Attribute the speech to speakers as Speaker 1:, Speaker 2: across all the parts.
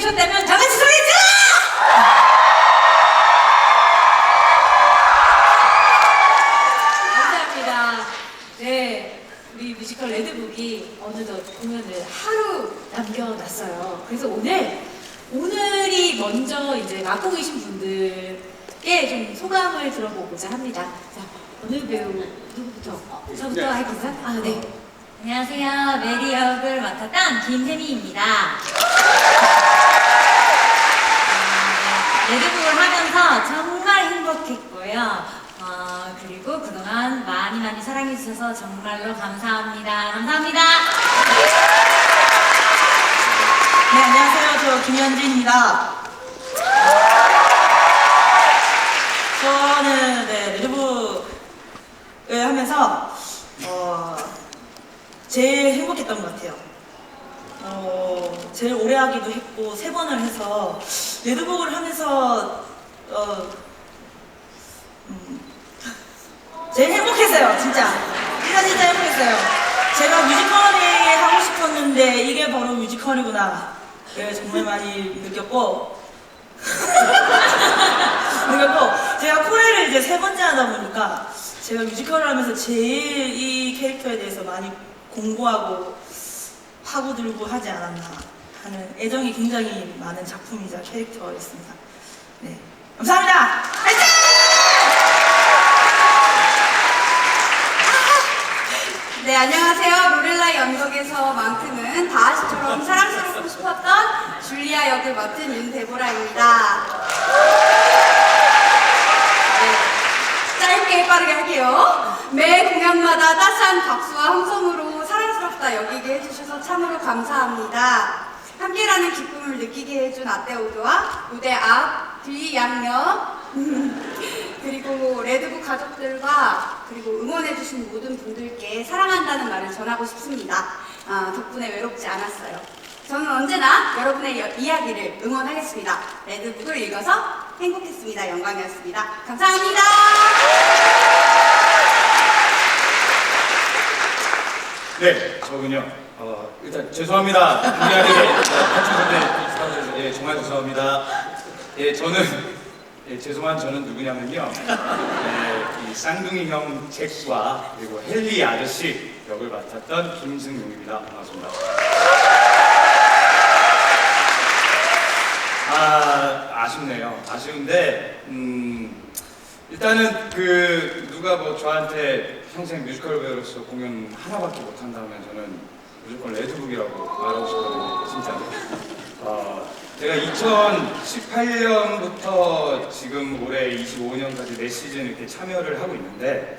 Speaker 1: 보셨다면 다 같이 소리 질러! 감사합니다. 네, 우리 뮤지컬 레드북이 어느덧 공연을 하루 남겨놨어요. 그래서 오늘 오늘이 먼저 이제 맡고 계신 분들께 좀 소감을 들어보고자 합니다. 자, 어느 배우 누구부터? 어, 저부터
Speaker 2: 네.
Speaker 1: 할까요? 아, 네. 안녕하세요. 메리 역을 맡았던 김혜미입니다. 네, 레드북을 하면서 정말 행복했고요. 어, 그리고 그동안 많이 많이 사랑해주셔서 정말로 감사합니다. 감사합니다.
Speaker 3: 네, 안녕하세요. 저 김현진입니다. 저는 네, 레드북을 하면서 어, 제일 행복했던 것 같아요. 어, 제일 오래 하기도 했고 세 번을 해서 레드북을 하면서 어, 음, 제일 행복했어요, 진짜. 진짜 진짜 행복했어요. 제가 뮤지컬이 하고 싶었는데 이게 바로 뮤지컬이구나. 네, 정말 많이 느꼈고 느꼈고 제가 코레를 이제 세 번째 하다 보니까 제가 뮤지컬을 하면서 제일 이 캐릭터에 대해서 많이 공부하고 파고들고 하지 않았나 하는 애정이 굉장히 많은 작품이자 캐릭터였습니다. 네, 감사합니다. 화이팅!
Speaker 4: 네, 안녕하세요. 로렐라 연극에서만큼은 다하시처럼 사랑스럽고 싶었던 줄리아 역을 맡은 윤데보라입니다. 네, 짧게 빠르게 할게요. 매 공연마다 따스한 박수와 사랑스럽다 여기게 해주셔서 참으로 감사합니다. 함께라는 기쁨을 느끼게 해준 아떼오드와 무대 앞, 뒤, 양옆, 그리고 레드북 가족들과 그리고 응원해주신 모든 분들께 사랑한다는 말을 전하고 싶습니다. 아, 덕분에 외롭지 않았어요. 저는 언제나 여러분의 여- 이야기를 응원하겠습니다. 레드북을 읽어서 행복했습니다. 영광이었습니다. 감사합니다.
Speaker 2: 네, 저군요. 어, 일단 죄송합니다. 미안하게 같은 분들 예, 정말 죄송합니다. 예, 저는 예, 죄송한 저는 누구냐면요. 예, 이 쌍둥이 형 잭과 그리고 헨리 아저씨 역을 맡았던 김승용입니다. 반갑습니다. 아, 아쉽네요. 아쉬운데, 음, 일단은 그, 누가 뭐 저한테 평생 뮤지컬 배우로서 공연 하나밖에 못한다면 저는 무조건 레드북이라고 말하고 싶거든요. 진짜. 어, 제가 2018년부터 지금 올해 25년까지 매 시즌 이렇게 참여를 하고 있는데,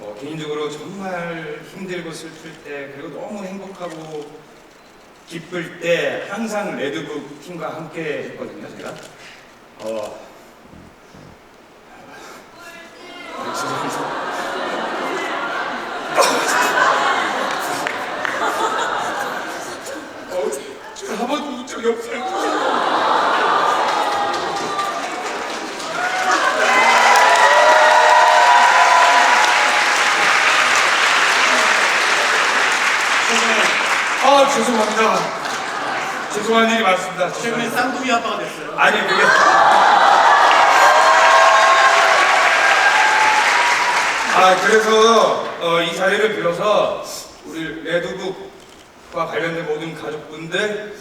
Speaker 2: 어, 개인적으로 정말 힘들고 슬플 때, 그리고 너무 행복하고 기쁠 때 항상 레드북 팀과 함께 했거든요, 제가. 어. 네, 죄송합니다. 어, 제가 한 번도 운 적이 없어요. 아, 죄송합니다. 죄송한 일이 많습니다.
Speaker 5: 최근에 쌍둥이 아빠가 됐어요.
Speaker 2: 아니 그게 아 그래서 어, 이 자리를 빌어서 우리 레드북과 관련된 모든 가족분들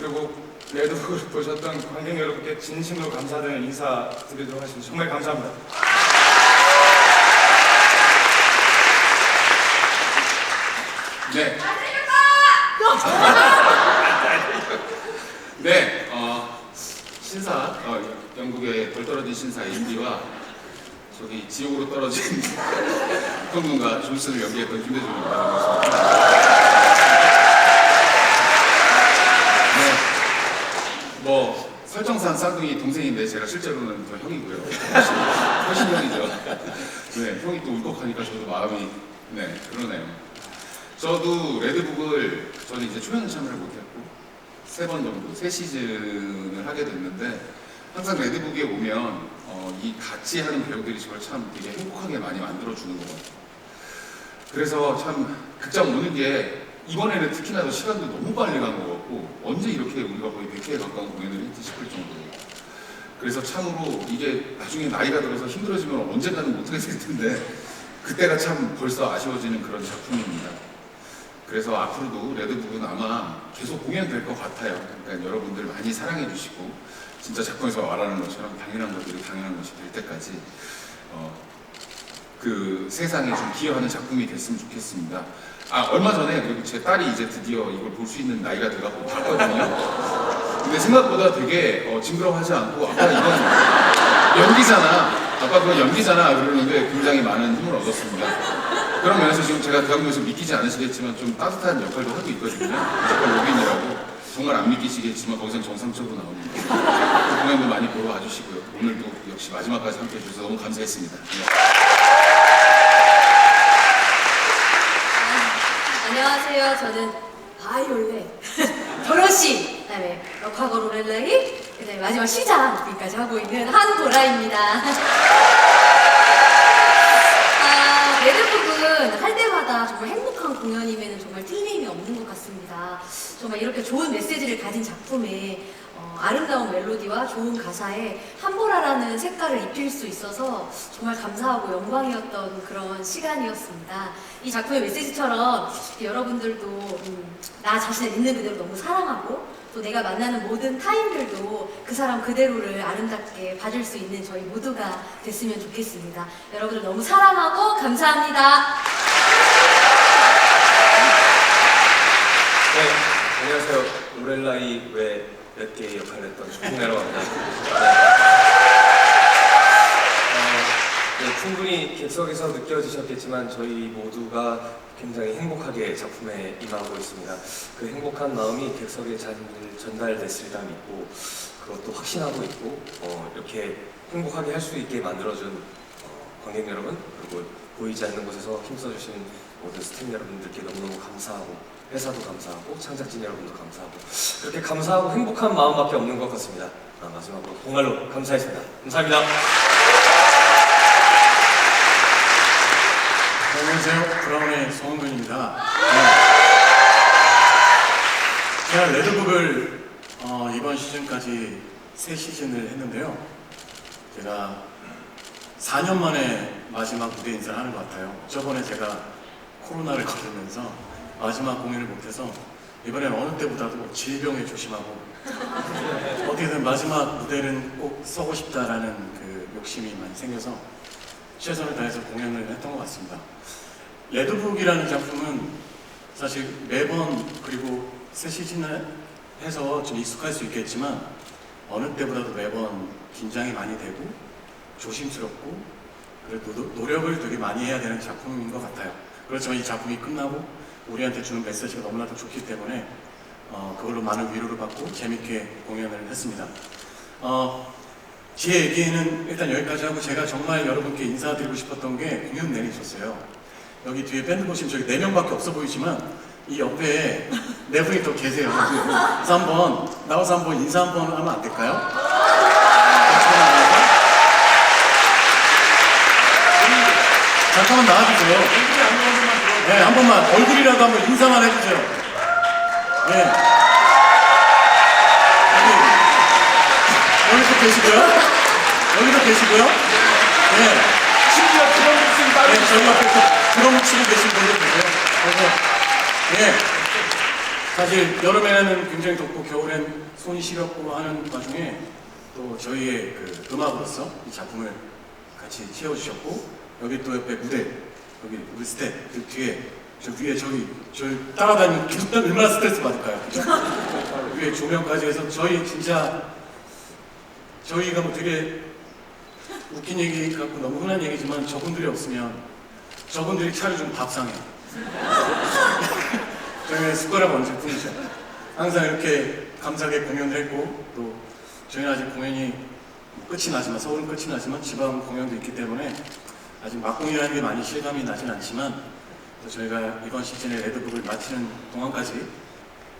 Speaker 2: 그리고 레드북을 보셨던 관객 여러분께 진심으로 감사드리는 인사 드리도록 하겠습니다. 정말 감사합니다.
Speaker 5: 네. 네, 어, 신사, 어, 영국의 덜 떨어진 신사 인디와 저기 지옥으로 떨어진 형군과 존슨을 연기했던 김대중입니다. 반갑습니다. 네, 뭐 설정상 쌍둥이 동생인데 제가 실제로는 더 형이고요. 훨씬, 훨씬 형이죠. 네, 형이 또 울컥하니까 저도 마음이 네 그러네요. 저도 레드북을 저는 이제 초연 참여를 못했고 세 번 정도 세 시즌을 하게 됐는데 항상 레드북에 오면 어, 이 같이 하는 배우들이 저를 참 되게 행복하게 많이 만들어 주는 것 같아요. 그래서 참 극장 오는 게 이번에는 특히나 더 시간도 너무 빨리 간것 같고 언제 이렇게 우리가 거의 100개에 가까운 공연을 했지 싶을 정도로 그래서 참으로 이게 나중에 나이가 들어서 힘들어지면 언젠가는 못하게 될 텐데 그때가 참 벌써 아쉬워지는 그런 작품입니다. 그래서 앞으로도 레드북은 아마 계속 공연될 것 같아요. 그러니까 여러분들 많이 사랑해 주시고 진짜 작품에서 말하는 것처럼 당연한 것들이 당연한 것이 될 때까지 어, 그 세상에 좀 기여하는 작품이 됐으면 좋겠습니다. 아 얼마 전에 그리고 제 딸이 이제 드디어 이걸 볼 수 있는 나이가 돼가지고 봤거든요. 근데 생각보다 되게 어, 징그러워하지 않고 아빠 이건 연기잖아. 아빠 그건 연기잖아 그러는데 굉장히 많은 힘을 얻었습니다. 그런 면에서 지금 제가 대학로에서 믿기지 않으시겠지만 좀 따뜻한 역할도 하고 있거든요. 역할 로빈이라고 정말 안 믿기시겠지만 거기서 정상적으로 나옵니다. 그 공연도 많이 보러 와주시고요. 오늘도 역시 마지막까지 함께 해 주셔서 너무 감사했습니다. 네.
Speaker 1: 안녕하세요. 저는 바이올렛, 도로시, 그다음에 럭하고 로렐라이, 그다음에 마지막 시장까지 하고 있는 한보라입니다. 아, 레드북은 할 때마다 정말 행복한 공연이면 정말 틀림이 없는 것 같습니다. 정말 이렇게 좋은 메시지를 가진 작품에 어, 아름다운 멜로디와 좋은 가사에 한보라라는 색깔을 입힐 수 있어서 정말 감사하고 영광이었던 그런 시간이었습니다. 이 작품의 메시지처럼 여러분들도 음, 나 자신을 있는 그대로 너무 사랑하고 또 내가 만나는 모든 타인들도 그 사람 그대로를 아름답게 봐줄 수 있는 저희 모두가 됐으면 좋겠습니다. 여러분들 너무 사랑하고 감사합니다.
Speaker 6: 네, 안녕하세요. 로렐라이 외 몇 개의 역할을 했던 조풍래라고 합니다. 네. 어, 네, 충분히 객석에서 느껴지셨겠지만 저희 모두가 굉장히 행복하게 작품에 임하고 있습니다. 그 행복한 마음이 객석에 잘 전달됐으리라 믿고 그것도 확신하고 있고 어, 이렇게 행복하게 할 수 있게 만들어준 어, 관객 여러분 그리고 보이지 않는 곳에서 힘써주신 모든 스태프 여러분들께 너무너무 감사하고 회사도 감사하고 창작진 여러분도 감사하고 그렇게 감사하고 행복한 마음밖에 없는 것 같습니다. 아, 마지막으로 정말로 감사했습니다. 감사합니다.
Speaker 7: 안녕하세요. 브라운의 성훈근입니다. 네. 제가 레드북을 어, 이번 시즌까지 세 시즌을 했는데요. 제가 4년 만에 마지막 무대 인사를 하는 것 같아요. 저번에 제가 코로나를 걸리면서 마지막 공연을 못해서 이번엔 어느 때보다도 질병에 조심하고 어떻게든 마지막 무대는 꼭 서고 싶다라는 그 욕심이 많이 생겨서 최선을 다해서 공연을 했던 것 같습니다. 레드북이라는 작품은 사실 매번 그리고 새 시즌을 해서 좀 익숙할 수 있겠지만 어느 때보다도 매번 긴장이 많이 되고 조심스럽고 그리고 노- 노력을 되게 많이 해야 되는 작품인 것 같아요. 그렇지만 이 작품이 끝나고 우리한테 주는 메시지가 너무나도 좋기 때문에 어, 그걸로 많은 위로를 받고 재밌게 공연을 했습니다. 어, 제 얘기는 일단 여기까지 하고 제가 정말 여러분께 인사드리고 싶었던 게 공연 내내 있었어요. 여기 뒤에 밴드 보시면 저기 네 명밖에 없어 보이지만 이 옆에 네 분이 또 계세요. 그래서 한번 나와서 한번 인사 한번 하면 안 될까요? 잠깐만 나와주세요. 네, 한 번만 얼굴이라도 한번 인사만 해주세요. 네. 여기 여기서 계시고요. 여기도 계시고요. 네.
Speaker 2: 심지어 그런 목소리
Speaker 7: 네,
Speaker 2: 따로
Speaker 7: 저희 옆에 또 드럼 치고 계신 분들 계세요. 그래서, 예. 사실 여름에는 굉장히 덥고 겨울엔 손이 시렵고 하는 와중에 또 저희의 그 음악으로서 이 작품을 같이 채워주셨고 여기 또 옆에 무대 여기 우리 스텝 그 뒤에 저 위에 저기 저 따라다니면 계속 따라 얼마나 스트레스 받을까요? 그죠? 위에 조명까지 해서 저희 진짜 저희가 뭐 되게 웃긴 얘기 같고 너무 흔한 얘기지만 저분들이 없으면 저분들이 차려준 밥상에 저희는 숟가락 얹을 뿐이죠. 항상 이렇게 감사하게 공연을 했고 또 저희는 아직 공연이 끝이 나지만 서울은 끝이 나지만 지방 공연도 있기 때문에 아직 막공이라는 게 많이 실감이 나진 않지만 또 저희가 이번 시즌에 레드북을 마치는 동안까지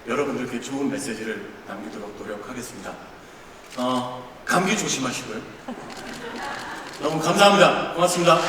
Speaker 7: 여러분들께 좋은 메시지를 남기도록 노력하겠습니다. 어, 감기 조심하시고요. 너무 감사합니다. 고맙습니다.